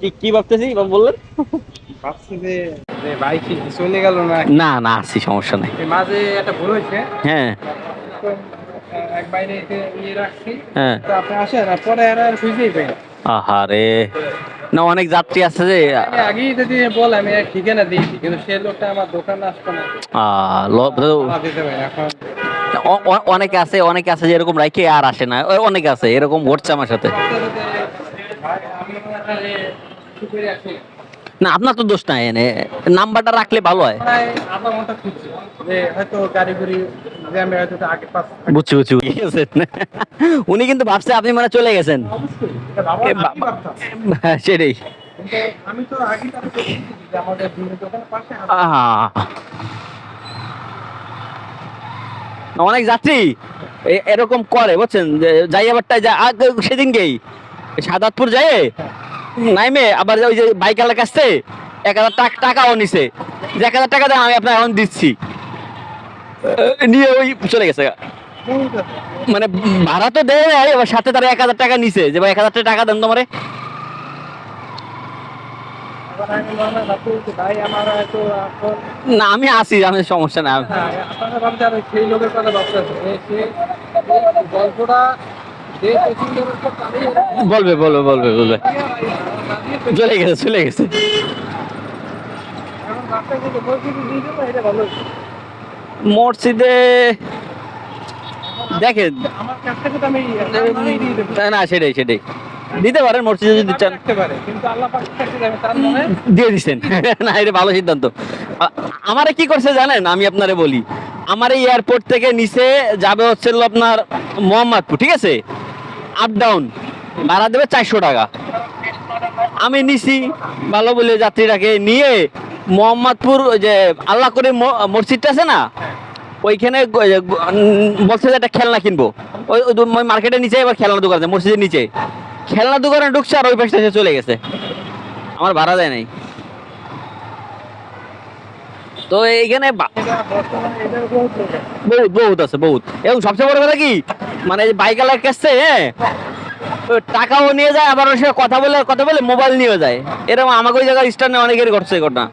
কি কি ভাবতেছি বললেন? ভাবছি যে যে ভাই কি চলে গেল না? না সমস্যা নাই। মাঝে একটা ভুল হয়েছে। হ্যাঁ। এক বাইরে নিয়ে রাখছি। হ্যাঁ। আপনি আসেন পরে আর আর খুঁজেই পাই আহারে না অনেক যাত্রী আছে যে আগেই যদি বল আমি ঠিকানা দিয়েছি কিন্তু সে লোকটা আমার দোকানে আসতো না। অনেকে আছে অনেকে আছে যে এরকম রাইখে আর আসে না। অনেকে আছে এরকম ঘটছে আমার সাথে না আপনার তো দোষ নাই এনে নাম্বারটা রাখলে ভালো হয়। বুঝছি বুঝছি উনি কিন্তু ভাবছে আপনি মানে চলে গেছেন। সেটাই। আমি তো আগে তাকে দেখেছি যে আমাদের পাশে অনেক যাত্রী। এরকম করে বুঝছেন? যাই আবারটা যা আগ- সেদিনকেই। সাদাতপুর যায় নাইমে আবার ওই যে বাইক আলার কাছ এক হাজার টাকা টাকাও নিছে। যে এক হাজার টাকা দেন আমি আপনার এখন দিচ্ছি। নিয়ে ওই চলে গেছে। মানে ভাড়া তো দেয় নাই, এবার সাথে তারা এক হাজার টাকা নিছে। যে ভাই এক হাজার টাকা দেন তোমারে। না আমি আসি আমি সমস্যা না আপনারা ভাবছে সেই লোকের কথা ভাবতে আছে যে সে এই গল্পটা বলবে বলবে বলবে বলবে। চলে গেছে চলে গেছে। মসজিদে দেবো না, সেটাই সেটাই। দিতে পারেন মসজিদে যদি চান। দিয়ে দিচ্ছেন না এটা ভালো সিদ্ধান্ত। আমারে কি করছে জানেন? আমি আপনারে বলি। আমার এই এয়ারপোর্ট থেকে নিচে যাবে হচ্ছে আপনার মোহাম্মদপুর ঠিক আছে? আপ ডাউন ভাড়া দেবে চারশো টাকা। আমি নিছি, ভালো বলে যাত্রীটাকে নিয়ে মোহাম্মদপুর যে আল্লাহ করে মসজিদটা আছে না, ওইখানে বলছে যে একটা খেলনা কিনবো। ওই ওই মার্কেটের নিচে এবার খেলনা দোকান আছে, মসজিদের নিচে। খেলনা দোকানে ঢুকছে আর ওই পাশটা চলে গেছে। আমার ভাড়া দেয় নাই। তো এইখানে বহুত বহুত আছে, বহুত। এবং সবচেয়ে বড় কথা কি মানে বাইক আলার কাছে টাকাও নিয়ে যায়, আবার ওর সাথে কথা বলে কথা বলে মোবাইল নিয়ে যায়। এরকম আমাকে ওই জায়গায় স্টানে অনেকেরই ঘটছে ঘটনা।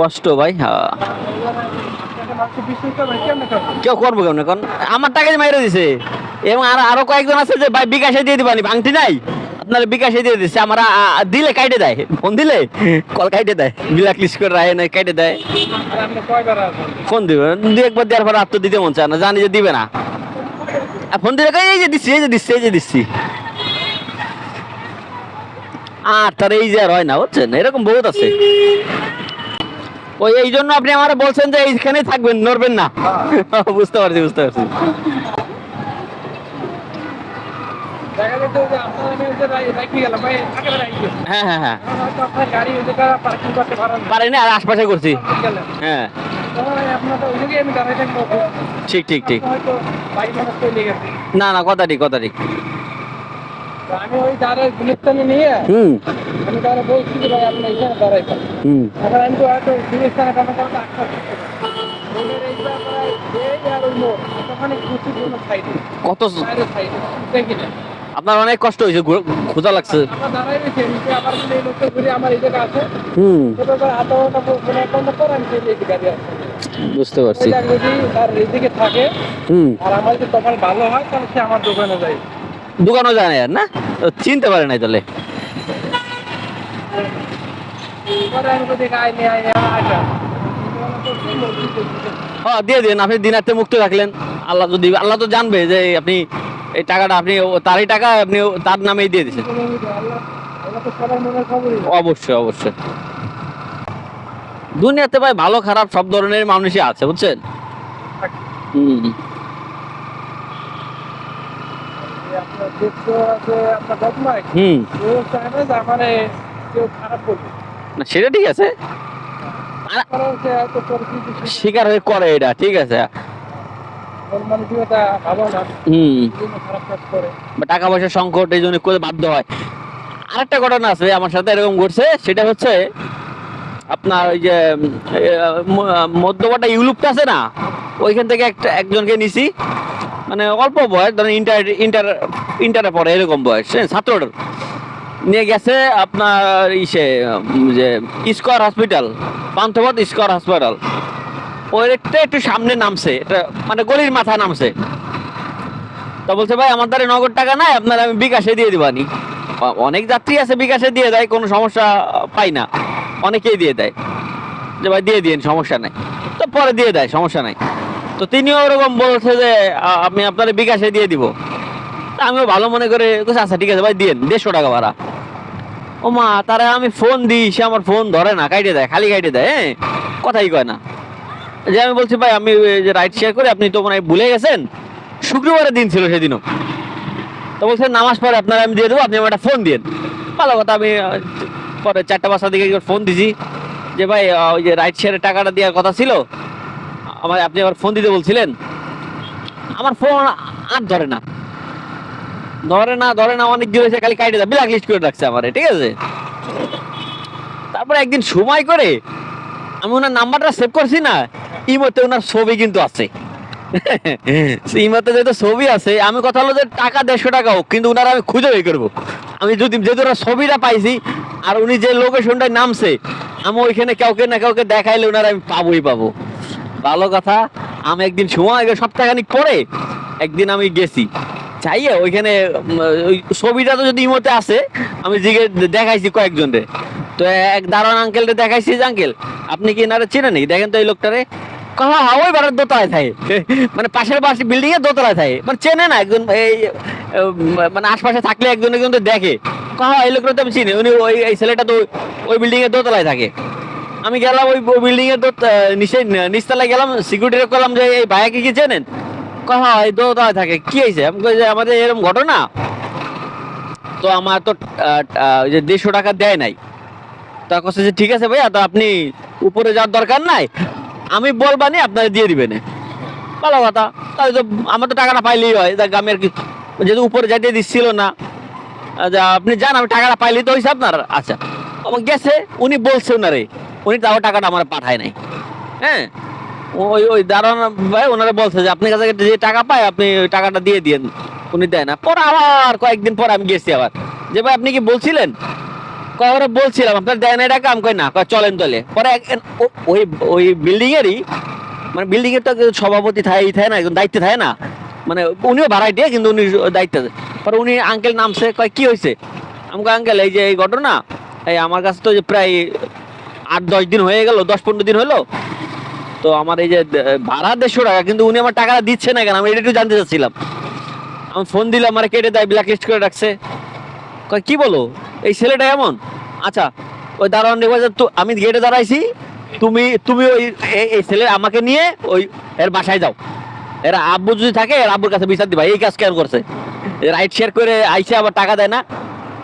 কষ্ট ভাই কেউ করব কেমন? এখন আমার টাকা মাইরে দিছে। এবং আর আরও কয়েকজন আছে যে ভাই বিকাশে দিয়ে দিবানি, ভাঙতি নাই? আপনার বিকাশে দিয়ে দিচ্ছে আমার দিলে কাইটে দেয়, ফোন দিলে কল কাইটে দেয় ব্ল্যাক লিস্ট করে রায় নাই, কাইটে দেয়। ফোন দিবে দু একবার দেওয়ার পর তো দিতে মন চায় না, জানি যে দিবে না। ফোন দিলে এই যে দিচ্ছি, এই যে দিচ্ছি, এই যে দিচ্ছি। আর তার এই যে আর হয় না, বুঝছেন? এরকম বহুত আছে। ওই, এই জন্য আপনি আমার বলছেন যে এইখানেই থাকবেন, নড়বেন না। বুঝতে পারছি বুঝতে পারছি। হ্যাঁ হ্যাঁ হ্যাঁ। পারেন, আর আশপাশে করছি। ঠিক ঠিক ঠিক। না না, কথা ঠিক কথা ঠিক। আমি ওই দাঁড়ায় গুলিস্তানে নিয়ে দাঁড়া কত আপনার অনেক কষ্ট হয়েছে খোঁজা লাগছে। বুঝতে পারছি। যায় দোকানও জানে আর না? চিনতে পারে নাই তাহলে। হ্যাঁ দিয়ে দিন, আপনি দিনাতে মুক্ত রাখলেন আল্লাহ যদি আল্লাহ তো জানবে যে আপনি এই টাকাটা আপনি তারই টাকা আপনি তার নামেই দিয়ে দিচ্ছেন। অবশ্যই অবশ্যই। দুনিয়াতে ভাই ভালো খারাপ সব ধরনের মানুষই আছে বুঝছেন? হুম। না সেটা ঠিক আছে। স্বীকার হয়ে করে এটা ঠিক আছে ওর মানসিকতা ভালো না হুম। টাকা পয়সার সংকট এই জন্য বাধ্য হয়। আরেকটা ঘটনা আছে আমার সাথে এরকম ঘটছে সেটা হচ্ছে আপনার ওই যে মধ্যপাটা ইউলুপটা আছে না ওইখান থেকে একটা একজনকে নিছি। মানে অল্প বয়স ধরেন ইন্টার ইন্টার ইন্টারে পড়ে এরকম বয়স হ্যাঁ, ছাত্রটার নিয়ে গেছে আপনার ইসে যে square hospital Panthapath square hospital. ওই একটা সামনে নামছে। এটা মানে গলির মাথায় নামছে। তো বলছে, ভাই, আমার দ্বারা নগদ টাকা নাই, আপনার আমি বিকাশে দিয়ে দিবানি অনেক যাত্রী আছে বিকাশে দিয়ে দেয়, কোনো সমস্যা পাই না। অনেকেই দিয়ে দেয়। যে, ভাই, দিয়ে দিন সমস্যা নাই। তো পরে দিয়ে দেয়, সমস্যা নাই। তো তিনিও ওরকম বলছে যে আমি আপনার বিকাশে দিয়ে দিব। তা আমিও ভালো মনে করে আচ্ছা ঠিক আছে, ভাই দিন দেড়শো টাকা ভাড়া। ও মা, তারা আমি ফোন দিই, সে আমার ফোন ধরে না, কাইটে দেয়, খালি কাইটে দেয় হ্যাঁ? কথাই কয় না। যে আমি বলছি, ভাই, আমি যে রাইড শেয়ার করি, আপনি তো মনে হয় ভুলে গেছেন। শুক্রবারের দিন ছিল সেদিনও। তো বলছে, নামাজ পরে আপনার আমি দিয়ে দেবো, আপনি আমার একটা ফোন দিন ভালো কথা, আমি পরে চারটা পাঁচটার দিকে ফোন দিছি যে, ভাই ওই যে রাইড শেয়ারের টাকাটা দেওয়ার কথা ছিল, আমার আপনি আবার ফোন দিতে বলছিলেন? আমার ফোন আর ধরে না। ধরে না ধরে না, অনেক দূর এসে খালি কাইটে দেয় ব্ল্যাক লিস্ট করে রাখছে আমার, ঠিক আছে? তারপরে একদিন সময় করে, আমি ওনার নাম্বারটা সেভ করছি না ইমোতে ওনার ছবি কিন্তু আছে। ইমোতে যেহেতু ছবি আছে আমি কথা হলো যে টাকা দেড়শো টাকা হোক কিন্তু ওনার আমি খুঁজে বের করব। আমি যদি যেহেতু ওনার ছবিটা পাইছি আর উনি যে লোকেশনটায় নামছে আমি ওইখানে কাউকে না কাউকে দেখাইলে ওনার আমি পাবোই পাবো। ভালো কথা আমি একদিন সময় সপ্তাহখানিক পরে একদিন আমি গেছি। চাইয়ে ওইখানে ওই ছবিটা তো যদি ইমোতে আছে আমি জিগে দেখাইছি কয়েকজনরে তো এক দারোয়ান আঙ্কেলকে দেখাইছি যে আঙ্কেল আপনি কি এনারে চেনেন দেখেন তো এই লোকটারে। হ্যাঁ ওই বাড়ার দোতলায় থাকে। মানে পাশের পাশে বিল্ডিং এর দোতলায় থাকে। মানে চেনে না একজন, এই মানে আশপাশে থাকলে একজন একজন তো দেখে। কহ, এই লোকটা তো আমি চিনি, উনি ওই, এই ছেলেটা তো ওই বিল্ডিং এর দোতলায় থাকে। আমি গেলাম ওই বিল্ডিং এর নিচে, নিচতলায় গেলাম সিকিউরিটি করলাম যে, এই ভাইয়াকে কি চেনেন? কহ, এই দোতলায় থাকে। কি হয়েছে আমি যে, আমাদের এরকম ঘটনা? তো আমার তো ওই যে দেড়শো টাকা দেয় নাই। তা কছে যে ঠিক আছে ভাইয়া, তো আপনি উপরে যাওয়ার দরকার নাই। আমি বলবানি আপনারা দিয়ে দিবেন। ভালো কথা। তাহলে তো আমার তো টাকাটা পাইলেই হয়। দেখ, আমি আর কি যেহেতু উপরে যাইতে দিচ্ছিল না। আচ্ছা আপনি যান, আমি টাকাটা পাইলেই তো হয়েছে আপনার। আচ্ছা আমার গেছে, উনি বলছে ওনারে উনি তাও টাকাটা আমার পাঠায় নাই। হ্যাঁ? ওই ওই দাঁড়ান ভাই ওনারা বলছে যে, আপনার কাছে যে টাকা পায় আপনি ওই টাকাটা দিয়ে দিন উনি দেয় না। পরে আবার কয়েকদিন পর আমি গেছি আবার। যে ভাই, আপনি কি বলছিলেন? ওরা বলছিলাম, আপনার দেয় না টাকা আমি কই না চলেন তলে পরে ওই ওই বিল্ডিং এরই মানে বিল্ডিং এর তো সভাপতি থাকে ই থাকে না, একজন দায়িত্বে থাকে না মানে উনিও ভাড়াই দিয়ে কিন্তু উনি দায়িত্ব পরে উনি আঙ্কেল নামছে কয়, কি হয়েছে আমি কই আঙ্কেল এই যে এই ঘটনা, এই আমার কাছে তো প্রায় আট, দশ দিন হয়ে গেল, দশ, পনেরো দিন হলো। তো আমার এই যে ভাড়া দেড়শো টাকা, কিন্তু উনি আমার টাকাটা দিচ্ছে না কেন? আমি এটা একটু জানতে চাচ্ছিলাম। আমি ফোন দিলাম আমার কেটে দেয় ব্ল্যাক লিস্ট করে রাখছে। কয়, কি বলো? এই ছেলেটা এমন আচ্ছা ওই দারোয়ান তো আমি গেটে দাঁড়াইছি, তুমি তুমি ওই এই- ছেলে আমাকে নিয়ে ওই এর বাসায় যাও। এর আব্বু যদি থাকে, এর আব্বুর কাছে বিচার দিবা, এই কাজ কেন করছে? রাইট শেয়ার করে আইসে আবার টাকা দেয় না।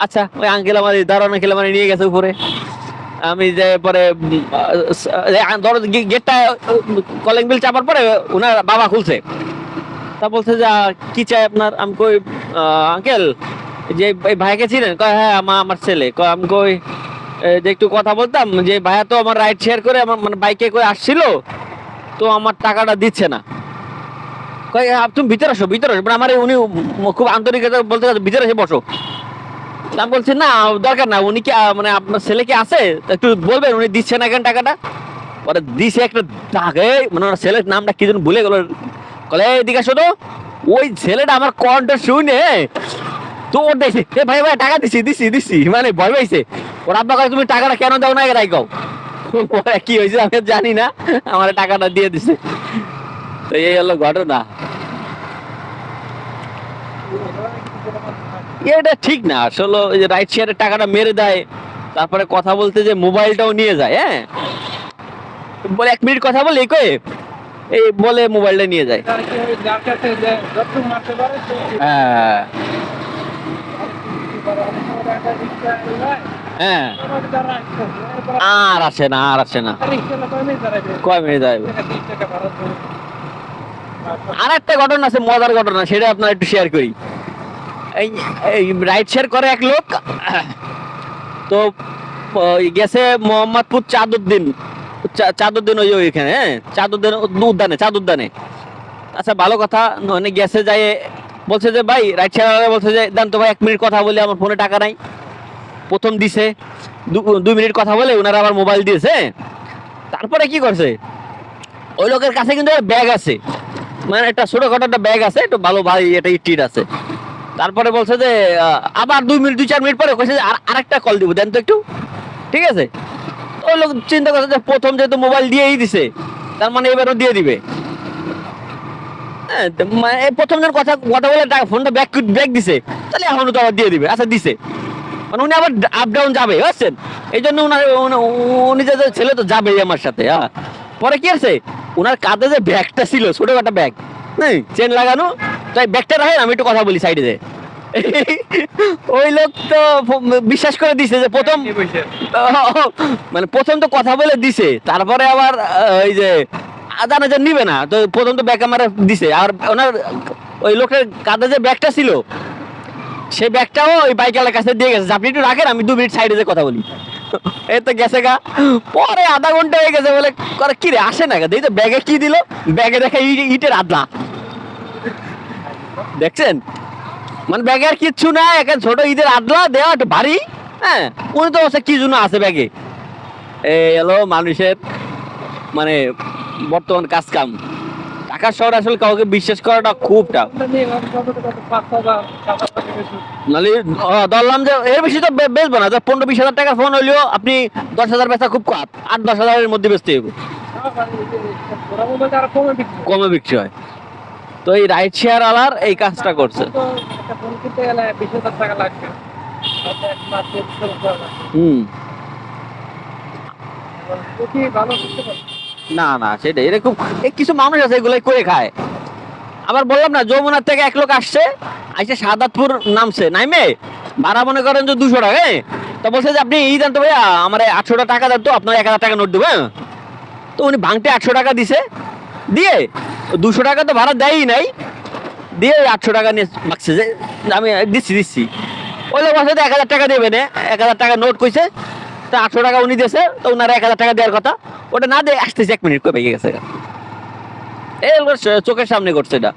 আচ্ছা ওই আঙ্কেল আমার দারোয়ান আঙ্কেল আমার নিয়ে গেছে উপরে। আমি যে পরে ধরো গেটটা কলিং বিল চাপার পরে ওনার বাবা খুলছে। তা বলছে যে কি চাই আপনার? আমি কই আঙ্কেল যে ভাইকে চিনেন কয় হ্যাঁ আমার আমার ছেলে। কয়, আমি কই যে একটু কথা বলতাম, যে ভাইয়া তো আমার রাইড শেয়ার করে আমার মানে বাইকে করে আসছিল, তো আমার টাকাটা দিচ্ছে না। কয় তুমি ভিতরে আসো ভিতরে আসো। মানে আমার উনি খুব আন্তরিকতা বলতে ভিতরে এসে বসো। আমি বলছি, না, দরকার না, উনি কি মানে আপনার ছেলে কি আছে? একটু বলবেন, উনি দিচ্ছে না কেন টাকাটা? পরে দিছে একটা টাকে মানে ওনার ছেলের নামটা কি যেন ভুলে গেল। কলে এদিকে আসো তো। ওই ছেলেটা আমার কণ্ঠ শুনে তো ওর এ ভাই ভাই, টাকা দিছি দিছি দিছি। মানে ভয় পাইছে। ওর আব্বা কয়, তুমি টাকাটা কেন দাও না? এরাই কও। কি হয়েছে আমি জানি না। আমার টাকাটা দিয়ে দিছে। তো এই হলো ঘটনা। এটা ঠিক না। আসলে ওই যে রাইট শেয়ারের টাকাটা মেরে দেয়। তারপরে কথা বলতে যে মোবাইলটাও নিয়ে যায় হ্যাঁ? বলে এক মিনিট কথা বলে কয়ে এই বলে মোবাইলটা নিয়ে যায়। হ্যাঁ। হ্যাঁ। আর আসে না, আর আসে না। কয় মিনিট যাবে আর একটা ঘটনা আছে, মজার ঘটনা, সেটা আপনার একটু শেয়ার করি। এই রাইড শেয়ার করে এক লোক, তো গেছে মোহাম্মদপুর চাঁদুদ্দিন। চাঁদুদ্দিন ওই ওইখানে হ্যাঁ চাঁদুদ্দিন উদ্যানে, চাঁদুদ্দানে। আচ্ছা ভালো কথা অনেক গেছে যাই বলছে যে, ভাই রাইট শেয়ার বলছে যে, দেন তো ভাই, এক মিনিট কথা বলি, আমার ফোনে টাকা নাই। প্রথম দিছে দুই মিনিট কথা বলে ওনারা আবার মোবাইল দিয়েছে। তারপরে কি করছে? ওই লোকের কাছে কিন্তু ব্যাগ আছে। মানে একটা ছোটখাটো একটা ব্যাগ আছে একটু ভালো ভাই এটা ইটিট আছে। তারপরে বলছে যে আবার দুই মিনিট দুই চার মিনিট পরে কইছে যে আর আরেকটা কল দিব দেন তো একটু। ঠিক আছে? ওই লোক চিন্তা করছে যে প্রথম যেহেতু মোবাইল দিয়েই দিছে তার মানে এবারও দিয়ে দিবে। হ্যাঁ, মানে প্রথম জন কথা কথা বলে ফোনটা ব্যাক ব্যাক দিছে। তাহলে এখনও তো আবার দিয়ে দিবে আচ্ছা দিছে। মানে উনি আবার আপ ডাউন যাবে বুঝছেন? এই জন্য উনার উনি- যে ছেলে তো যাবেই আমার সাথে হ্যাঁ? পরে কি আছে ওনার কাঁধে যে ব্যাগটা ছিল ছোট একটা ব্যাগ হ্যাঁ চেন লাগানো তাই ব্যাগটা রাখেন আমি একটু কথা বলি সাইডে যে ওই লোক তো বিশ্বাস করে দিছে যে প্রথম মানে প্রথম তো কথা বলে দিছে তারপরে আবার ওই যে জানে যে নিবে না তো প্রথম তো ব্যাগ আমার দিছে আর ওনার ওই লোকের কাঁধে যে ব্যাগটা ছিল সেই ব্যাগটাও ওই বাইকালের কাছে দিয়ে গেছে। আপনি একটু রাখেন, আমি দু মিনিট সাইডে যে কথা বলি। এই তো গেছে গা। পরে আধা ঘণ্টা হয়ে গেছে বলে, করে কি রে, আসে না গা? দেখি তো ব্যাগে কি দিল। ব্যাগে দেখে ইটের আদলা। দেখছেন? মানে ব্যাগে আর কিচ্ছু না একটা ছোট ঈদের আদলা, দেওয়া একটু ভারী হ্যাঁ? উনি তো বলছে, কি জন্য আছে ব্যাগে? এই হলো মানুষের মানে বর্তমান কাজ কাম ঢাকা শহর আসলে কাউকে বিশ্বাস করাটা খুব টাফ আহ, ধরলাম যে এর বেশি তো বেচবো না। পনেরো বিশ হাজার টাকার ফোন হইলেও আপনি দশ হাজার বেচা খুব কম। আট দশ হাজারের মধ্যে বেচতে আরও কমে বিক্রি হয়। তো এই রাইড শেয়ার আলার এই কাজটা করছে। হুম। না না, সেটাই। এরকম এই কিছু মানুষ আছে এগুলাই করে খায়। আবার বললাম না, যমুনার থেকে এক লোক আসছে, আইসে সাদাতপুর নামছে। নাইমে? ভাড়া মনে করেন যে দুশো টাকা হ্যাঁ? তো বলছে যে, আপনি এই দেন তো ভাইয়া, আমার আটশো টাকা দেন তো, আপনার এক হাজার টাকা নোট দেবো হ্যাঁ? তো উনি ভাঙতে আটশো টাকা দিছে। দিয়ে, দুশো টাকা তো ভাড়া দেয়ই নাই। দিয়ে আটশো টাকা নিয়ে মাগছে যে, আমি দিচ্ছি দিচ্ছি। ওই লোক বলছে এক হাজার টাকা দেবে না, এক হাজার টাকা নোট কইছে তো আটশো টাকা উনি দিয়েছে তো ওনারা এক হাজার টাকা দেওয়ার কথা। ওটা না দিয়ে আসতেছে এক মিনিট কমে গেছে এই চোখের সামনে করছে এটা।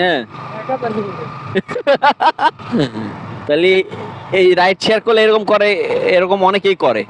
হ্যাঁ। তাহলে এই রাইট শেয়ার করলে এরকম করে এরকম অনেকেই করে।